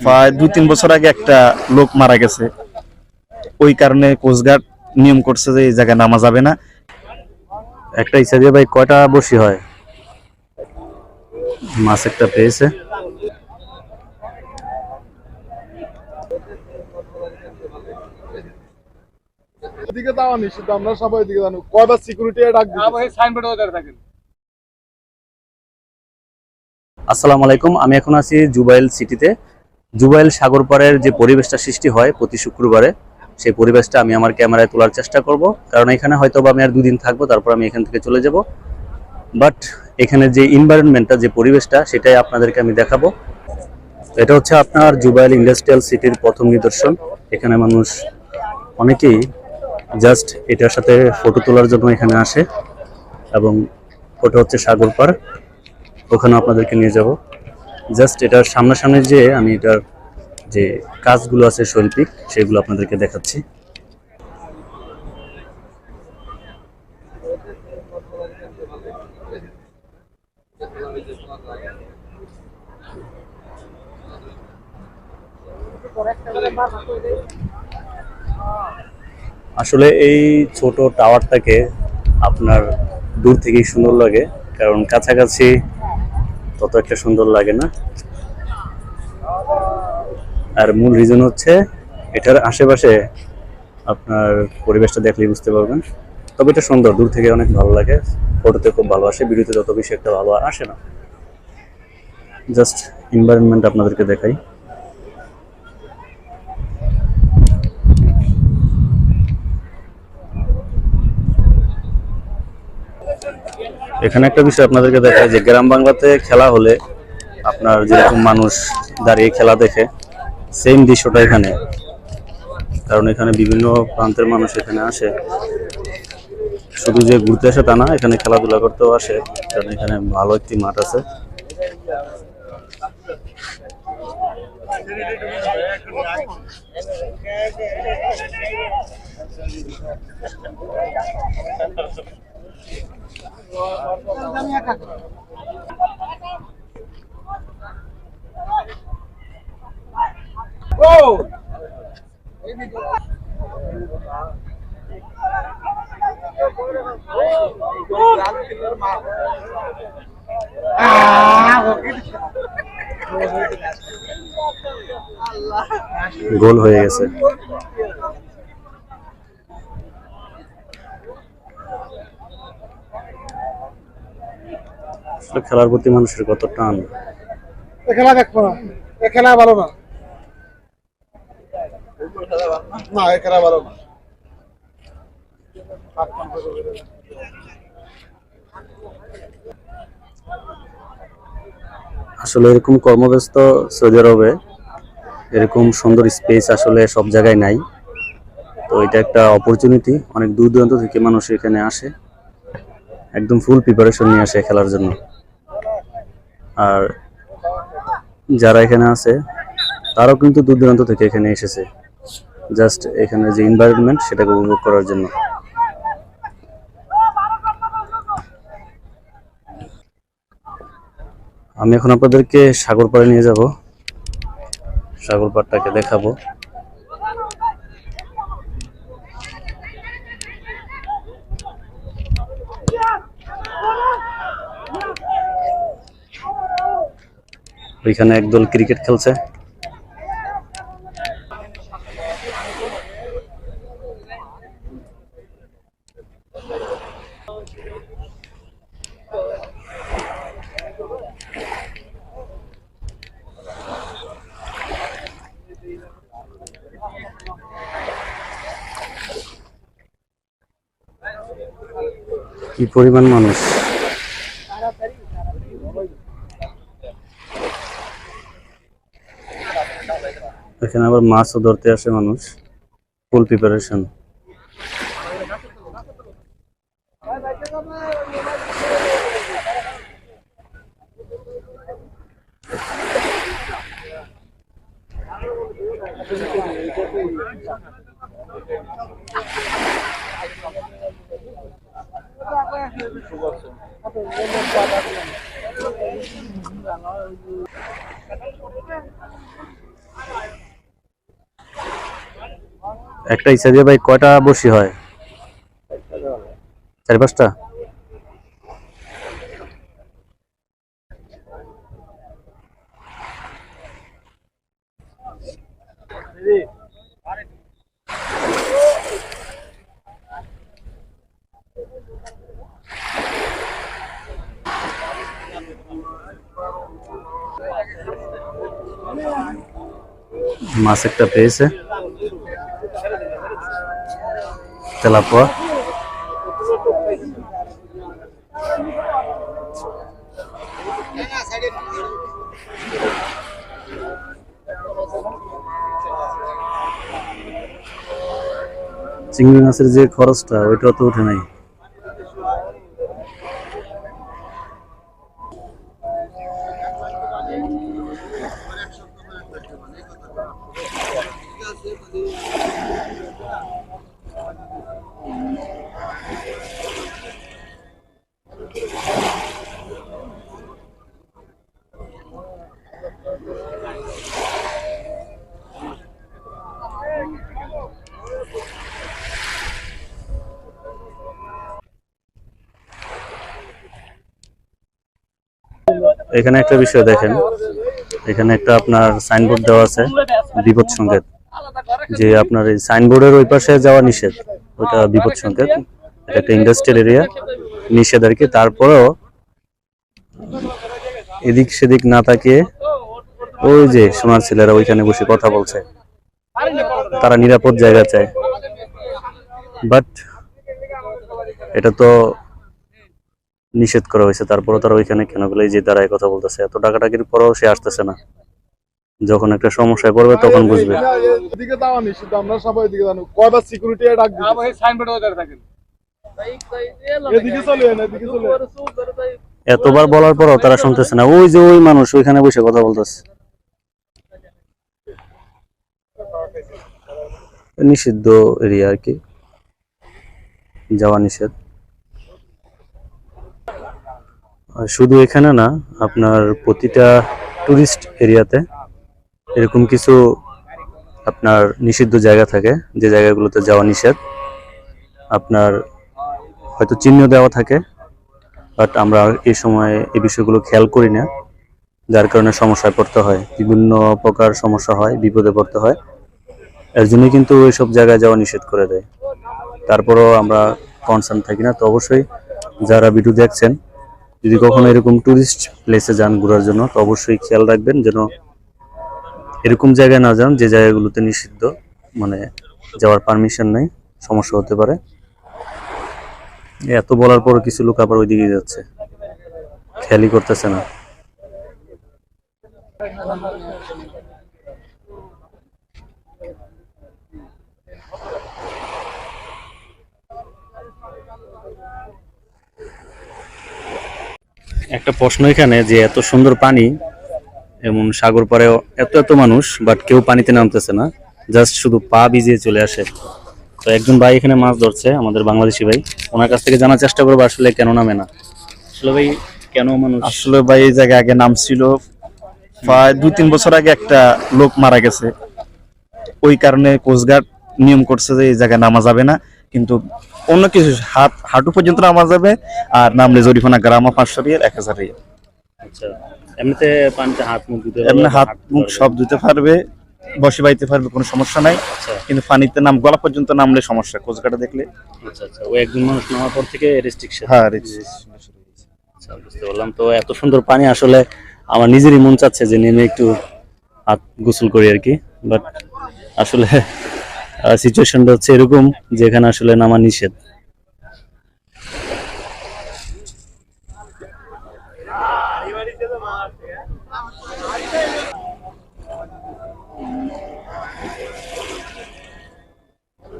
প্রায় দুই তিন বছর আগে একটা লোক মারা গেছে। ওই কারণে কোস্টগার্ড নিয়ম করছে যে এই জায়গায় নামা যাবে না। একটা ইচ্ছা দিয়ে ভাই কয়টা বসি হয়? মাছ একটা পেয়েছে। এদিকে আমরা সবাই এদিকে জানো কয়বার সিকিউরিটি ডাক দিই আসসালামু আলাইকুম আমি এখন আছি জুবাইল সিটিতে। জুবাইল সাগর পাড়ের যে পরিবেশটা সৃষ্টি হয় প্রতি শুক্রবারে, সেই পরিবেশটা আমি আমার ক্যামেরায় তোলার চেষ্টা করব। কারণ এখানে হয়তো আমি আর দুদিন থাকব, তারপর আমি এখান থেকে চলে যাব। বাট এখানে যে এনভায়রনমেন্টটা যে পরিবেশটা, সেটাই আপনাদেরকে আমি দেখাবো। এটা হচ্ছে আপনার জুবাইল ইন্ডাস্ট্রিয়াল সিটির প্রথম নিদর্শন। এখানে মানুষ অনেকেই জাস্ট এটার সাথে ফটো তোলার জন্য এখানে আসে। এবং ওটা হচ্ছে সাগর পাড়। ওখানে আপনাদেরকে নিয়ে যাব। জাস্ট এটার সামনাসামনি যে আমি এটার যে কাজগুলো আছে শৈল্পিক, সেগুলো আপনাদেরকে দেখাচ্ছি। আসলে এই ছোট টাওয়ারটাকে আপনার দূর থেকেই সুন্দর লাগে, কারণ কাছাকাছি তত একটা সুন্দর লাগে না। আর মূল রিজন হচ্ছে, এটার আশেপাশে আপনার পরিবেশটা দেখলেই বুঝতে পারবেন। তবে এটা সুন্দর, দূর থেকে অনেক ভালো লাগে। ফটোতে খুব ভালো আসে, ভিডিওতে যত বেশি একটা ভালো আসে না। জাস্ট এনভায়রনমেন্ট আপনাদেরকে দেখাই। এখানে একটা বিষয় আপনাদেরকে দেখায় যে গ্রাম বাংলাতে খেলা হলে আপনার যেরকম মানুষ দাঁড়িয়ে খেলা দেখে সেম দৃশ্যটা এখানে। কারণ এখানে বিভিন্ন প্রান্তের মানুষ এখানে আসে। শুধু যে ঘুরতে আসে তা না, এখানে খেলাধুলা করতেও আসে, কারণ এখানে ভালো একটি মাঠ আছে। গোল হয়ে গেছে আসলে খেলার প্রতি মানুষের কত টান? খেলা দেখব না এ খেলা ভালো না। না এ খেলা ভালো না। আসলে এরকম কর্মব্যস্ত সৌদি আরবে এরকম সুন্দর স্পেস আসলে সব জায়গায় নাই। তো এটা একটা অপরচুনিটি অনেক দূর দূরান্ত থেকে মানুষ এখানে আসে। একদম ফুল প্রিপারেশন নিয়ে আসে খেলার জন্য। আর যারা এখানে আছে, তারাও কিন্তু দূর দূরান্ত থেকে এখানে এসেছে। জাস্ট এখানে যে এনভায়রনমেন্ট সেটাকে উপভোগ করার জন্য। আমি এখন আপনাদেরকে সাগর পাড়ে নিয়ে যাব। সাগর পাড়টাকে দেখাবো। ওইখানে একদল ক্রিকেট খেলছে। কি পরিমাণ মানুষ। এখানে আবার মাছও ধরতে আসে মানুষ। ফুল প্রিপারেশন একটা ইচ্ছা দিয়ে ভাই কয়টা বসি হয়? চারি পাঁচটা? মাছ একটা পেয়েছে। তেলাপোয়া। চিংড়ি মাছের যে খরচটা ওইটা তো উঠে নাই। এখানে একটা বিষয় দেখেন। এখানে একটা আপনার সাইনবোর্ড দেওয়া আছে, বিপদ সংকেত। যে আপনার এই সাইনবোর্ডের ওই পাশে যাওয়া নিষেধ ওটা বিপদ সংকেত। এটা একটা ইন্ডাস্ট্রিয়াল এরিয়া নিষেধ আর কি। তারপরেও এদিক সেদিক না তাকিয়ে ওই যে সোনার ছেলেরা ওইখানে বসে কথা বলছে। তারা নিরাপদ জায়গা চায়। বাট এটা তো নিষেধ করা হয়েছে। তারপরে তারা ওইখানে কেন গেলে যে দাঁড়ায় কথা বলতেছে? এত ডাকাডাকির পরেও সে আসতেছে না। যখন একটা সমস্যায় পড়বে তখন বুঝবে। এদিকে যাওয়া নিষিদ্ধ আমরা সবাই এদিকে জানো কয়বার সিকিউরিটি ডাক দিই এদিকে চলে এদিকে চলে এতবার বলার পরও তারা শুনতেছে না। ওই যে ওই মানুষ ওইখানে বসে কথা বলতেছে। নিষিদ্ধ এরিয়া আর কি। যাওয়া নিষেধ আর শুধু এখানে না, আপনার প্রতিটা টুরিস্ট এরিয়াতে এরকম কিছু আপনার নিষিদ্ধ জায়গা থাকে, যে জায়গাগুলোতে যাওয়া নিষেধ। আপনার হয়তো চিহ্ন দেওয়া থাকে বাট আমরা এই সময় এই বিষয়গুলো খেয়াল করি না, যার কারণে সমস্যায় পড়তে হয়। বিভিন্ন প্রকার সমস্যা হয়, বিপদে পড়তে হয়। এর জন্যই কিন্তু ওইসব জায়গায় যাওয়া নিষেধ করে দেয়। তারপরও আমরা কনসার্ন থাকি না, তো অবশ্যই যারা ভিডিও দেখছেন যদি কখনো এরকম টুরিস্ট প্লেসে যান ঘোরার জন্য, তো অবশ্যই খেয়াল রাখবেন যেন এরকম জায়গায় না যান যে জায়গাগুলোতে নিষিদ্ধ মানে যাওয়ার পারমিশন নেই, সমস্যা হতে পারে। এত বলার পর কিছু লোক আবার ওইদিকে যাচ্ছে। খেয়ালই করতেছে না। একটা প্রশ্ন এখানে যে এত সুন্দর পানি, এমন সাগর পারে এত এত মানুষ বাট কেউ পানিতে নামতেছে না জাস্ট শুধু পা ভিজিয়ে চলে আসে। তো একজন ভাই এখানে মাছ ধরছে, আমাদের বাংলাদেশি ভাই। ওনার কাছ থেকে জানার চেষ্টা করব আসলে কেন নামে না। আসলে ভাই, কেন মানুষ আসলে ভাই, এই জায়গায় আগে নাম ছিল প্রায় দুই, তিন বছর আগে একটা লোক মারা গেছে। ওই কারণে কোস্টগার্ড নিয়ম করছে যে এই জায়গায় নামা যাবে না। কিন্তু অন্য কিছু হাত হাঁটু পর্যন্ত নামা যাবে আর নামলে জরিফানা গ্রামা পাঁচশো রিয়াল এক হাজার রিয়াল। আচ্ছা এমনিতে পানিতে হাত মুখ দিতে এমনি হাত মুখ সব দিতে পারবে বসে বাইতে পারবে কোনো সমস্যা নাই। আচ্ছা। কিন্তু পানিতে নাম গলা পর্যন্ত নামলে সমস্যা কোস্টগার্ডে দেখলে। আচ্ছা আচ্ছা ওই একজন মানুষ নামার পর থেকে রেস্ট্রিকশন হ্যাঁ আচ্ছা বুঝতে পারলাম। তো এত সুন্দর পানি আসলে আমার নিজেরই মন চাচ্ছে যে নেমে একটু হাত গোসল করি আর কি। বাট আসলে সিচুয়েশনটা হচ্ছে এরকম যেখানে আসলে নামা নিষেধ।